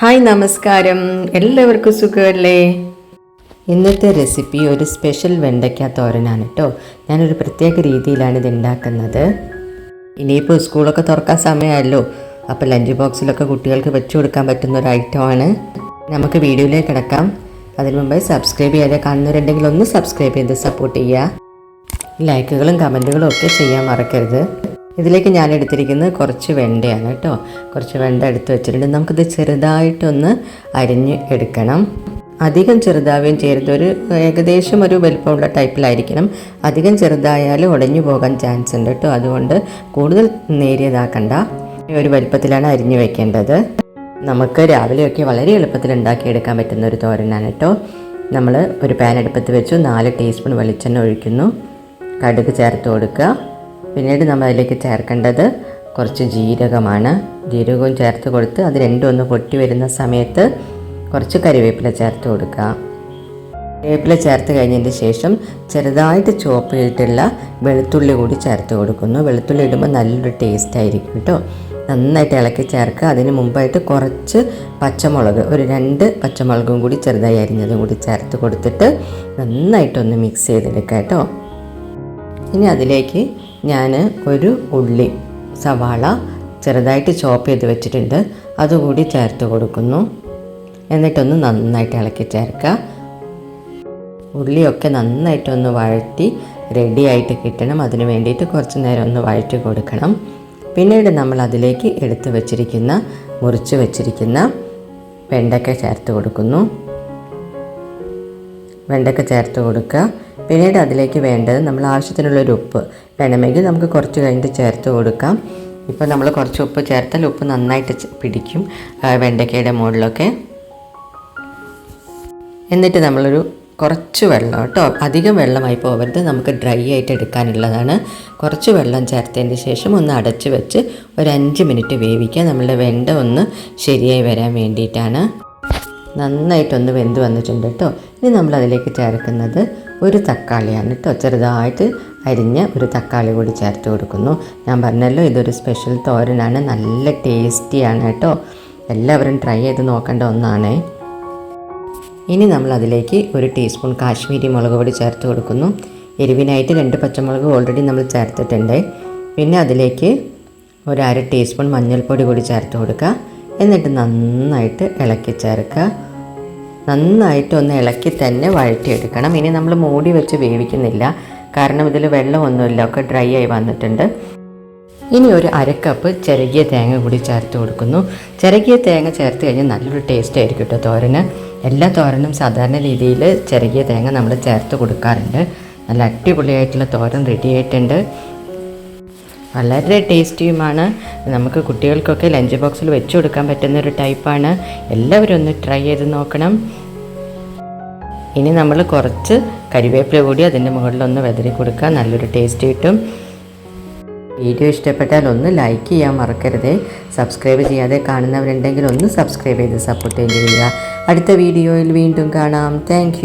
Hi നമസ്കാരം. എല്ലാവർക്കും സുഖമല്ലേ? ഇന്നത്തെ റെസിപ്പി ഒരു സ്പെഷ്യൽ വെണ്ടയ്ക്ക തോരനാണ് കേട്ടോ ഞാനൊരു പ്രത്യേക രീതിയിലാണ് ഇത് ഉണ്ടാക്കുന്നത്. ഇനിയിപ്പോൾ സ്കൂളൊക്കെ തുറക്കാൻ സമയമല്ലോ അപ്പോൾ ലഞ്ച് ബോക്സിലൊക്കെ കുട്ടികൾക്ക് വെച്ചു കൊടുക്കാൻ പറ്റുന്ന ഒരു ഐറ്റമാണ് നമുക്ക് വീഡിയോയിലേക്ക് കിടക്കാം. അതിനു മുമ്പ് സബ്സ്ക്രൈബ് ചെയ്യാതെ കാണുന്നവരുണ്ടെങ്കിൽ ഒന്ന് സബ്സ്ക്രൈബ് ചെയ്ത് സപ്പോർട്ട് ചെയ്യുക. ലൈക്കുകളും കമന്റുകളും ഒക്കെ ചെയ്യാൻ മറക്കരുത്. ഇതിലേക്ക് ഞാൻ എടുത്തിരിക്കുന്നത് കുറച്ച് വെണ്ടയാണ് കേട്ടോ. കുറച്ച് വെണ്ട എടുത്ത് വെച്ചിട്ടുണ്ട്. നമുക്കിത് ചെറുതായിട്ടൊന്ന് അരിഞ്ഞ് എടുക്കണം. അധികം ചെറുതാവുകയും ചെയ്യരുത്. ഒരു ഏകദേശം ഒരു വലുപ്പമുള്ള ടൈപ്പിലായിരിക്കണം. അധികം ചെറുതായാൽ ഉടഞ്ഞു പോകാൻ ചാൻസ് ഉണ്ട് കേട്ടോ. അതുകൊണ്ട് കൂടുതൽ നേരിയതാക്കണ്ട. ഒരു വലുപ്പത്തിലാണ് അരിഞ്ഞു വെക്കേണ്ടത്. നമുക്ക് രാവിലെയൊക്കെ വളരെ എളുപ്പത്തിൽ ഉണ്ടാക്കിയെടുക്കാൻ പറ്റുന്ന ഒരു തോരനാണ് കേട്ടോ. നമ്മൾ ഒരു പാൻ അടുപ്പത്ത് വെച്ചു. നാല് ടീസ്പൂൺ വെളിച്ചെണ്ണ ഒഴിക്കുന്നു. കടുക് ചേർത്ത് കൊടുക്കുക. പിന്നീട് നമ്മൾ അതിലേക്ക് ചേർക്കേണ്ടത് കുറച്ച് ജീരകമാണ്. ജീരകവും ചേർത്ത് കൊടുത്ത് അത് രണ്ടും ഒന്ന് പൊട്ടി വരുന്ന സമയത്ത് കുറച്ച് കരിവേപ്പില ചേർത്ത് കൊടുക്കുക. വേപ്പില ചേർത്ത് കഴിഞ്ഞതിന് ശേഷം ചെറുതായിട്ട് ചോപ്പ് ചെയ്തിട്ടുള്ള വെളുത്തുള്ളി കൂടി ചേർത്ത് കൊടുക്കുന്നു. വെളുത്തുള്ളി ഇടുമ്പോൾ നല്ലൊരു ടേസ്റ്റ് ആയിരിക്കും കേട്ടോ. നന്നായിട്ട് ഇളക്കി ചേർക്കുക. അതിന് മുമ്പായിട്ട് കുറച്ച് പച്ചമുളക് ഒരു രണ്ട് പച്ചമുളകും കൂടി ചെറുതായി അരിഞ്ഞതും കൂടി ചേർത്ത് കൊടുത്തിട്ട് നന്നായിട്ടൊന്ന് മിക്സ് ചെയ്തെടുക്കുക കേട്ടോ. ഇനി അതിലേക്ക് ഞാൻ ഒരു ഉള്ളി സവാള ചെറുതായിട്ട് ചോപ്പ് ചെയ്ത് വെച്ചിട്ടുണ്ട്. അതുകൂടി ചേർത്ത് കൊടുക്കുന്നു. എന്നിട്ടൊന്ന് നന്നായിട്ട് ഇളക്കി ചേർക്കുക. ഉള്ളിയൊക്കെ നന്നായിട്ടൊന്ന് വഴറ്റി റെഡിയായിട്ട് കിട്ടണം. അതിന് വേണ്ടിയിട്ട് കുറച്ച് നേരം ഒന്ന് വഴറ്റി കൊടുക്കണം. പിന്നീട് നമ്മൾ അതിലേക്ക് എടുത്ത് വെച്ചിരിക്കുന്ന മുറിച്ച് വെച്ചിരിക്കുന്ന വെണ്ടക്ക ചേർത്ത് കൊടുക്കുന്നു. വെണ്ടക്ക ചേർത്ത് കൊടുക്കുക. പിന്നീട് അതിലേക്ക് വേണ്ടത് നമ്മൾ ആവശ്യത്തിനുള്ളൊരു ഉപ്പ്. വേണമെങ്കിൽ നമുക്ക് കുറച്ച് കഴിഞ്ഞിട്ട് ചേർത്ത് കൊടുക്കാം. ഇപ്പോൾ നമ്മൾ കുറച്ച് ഉപ്പ് ചേർത്താൽ ഉപ്പ് നന്നായിട്ട് പിടിക്കും. വെണ്ടയ്ക്കയുടെ മുകളിലൊക്കെ. എന്നിട്ട് നമ്മളൊരു കുറച്ച് വെള്ളം കേട്ടോ. അധികം വെള്ളമായി പോകരുത് നമുക്ക് ഡ്രൈ ആയിട്ട് എടുക്കാനുള്ളതാണ്. കുറച്ച് വെള്ളം ചേർത്തതിന് ശേഷം ഒന്ന് അടച്ച് വെച്ച് ഒരു അഞ്ച് മിനിറ്റ് വേവിക്കുക നമ്മളുടെ വെണ്ട ഒന്ന് ശരിയായി വരാൻ വേണ്ടിയിട്ടാണ്. നന്നായിട്ടൊന്ന് വെന്ത് വന്നിട്ടുണ്ട് കേട്ടോ. ഇനി നമ്മൾ അതിലേക്ക് ചേർക്കുന്നത് ഒരു തക്കാളിയാണ് കേട്ടോ. ചെറുതായിട്ട് അരിഞ്ഞ ഒരു തക്കാളി കൂടി ചേർത്ത് കൊടുക്കുന്നു. ഞാൻ പറഞ്ഞല്ലോ ഇതൊരു സ്പെഷ്യൽ തോരനാണ്. നല്ല ടേസ്റ്റിയാണ് കേട്ടോ. എല്ലാവരും ട്രൈ ചെയ്ത് നോക്കേണ്ട ഒന്നാണേ. ഇനി നമ്മൾ അതിലേക്ക് ഒരു ടീസ്പൂൺ കാശ്മീരി മുളക് പൊടി ചേർത്ത് കൊടുക്കുന്നു. എരിവിനായിട്ട് രണ്ട് പച്ചമുളക് ഓൾറെഡി നമ്മൾ ചേർത്തിട്ടുണ്ട്. പിന്നെ അതിലേക്ക് ഒരു അര ടീസ്പൂൺ മഞ്ഞൾപ്പൊടി കൂടി ചേർത്ത് കൊടുക്കുക. എന്നിട്ട് നന്നായിട്ട് ഇളക്കി ചേർക്കുക. നന്നായിട്ട് ഒന്ന് ഇളക്കി തന്നെ വഴറ്റിയെടുക്കണം. ഇനി നമ്മൾ മൂടി വെച്ച് വേവിക്കുന്നില്ല. കാരണം ഇതിൽ വെള്ളമൊന്നുമില്ല. ഒക്കെ ഡ്രൈ ആയി വന്നിട്ടുണ്ട്. ഇനി ഒരു അരക്കപ്പ് ചിരകിയ തേങ്ങ കൂടി ചേർത്ത് കൊടുക്കുന്നു. ചിരകിയ തേങ്ങ ചേർത്ത് കഴിഞ്ഞാൽ നല്ലൊരു ടേസ്റ്റ് ആയിരിക്കും കേട്ടോ തോരന്. എല്ലാ തോരനും സാധാരണ രീതിയിൽ ചിരകിയ തേങ്ങ നമ്മൾ ചേർത്ത് കൊടുക്കാറുണ്ട്. നല്ല അടിപൊളിയായിട്ടുള്ള തോരൻ റെഡി ആയിട്ടുണ്ട്. വളരെ ടേസ്റ്റിയുമാണ്. നമുക്ക് കുട്ടികൾക്കൊക്കെ ലഞ്ച് ബോക്സിൽ വെച്ച് കൊടുക്കാൻ പറ്റുന്ന ഒരു ടൈപ്പാണ് എല്ലാവരും ഒന്ന് ട്രൈ ചെയ്ത് നോക്കണം. ഇനി നമ്മൾ കുറച്ച് കരിവേപ്പില കൂടി അതിന്റെ മുകളിലൊന്ന് വെതറി കൊടുക്കുക നല്ലൊരു ടേസ്റ്റ് കിട്ടും. വീഡിയോ ഇഷ്ടപ്പെട്ടാൽ ഒന്ന് ലൈക്ക് ചെയ്യാൻ മറക്കരുതേ. സബ്സ്ക്രൈബ് ചെയ്യാതെ കാണുന്നവരുണ്ടെങ്കിൽ ഒന്ന് സബ്സ്ക്രൈബ് ചെയ്ത് സപ്പോർട്ട് ചെയ്യുക അടുത്ത വീഡിയോയിൽ വീണ്ടും കാണാം. താങ്ക്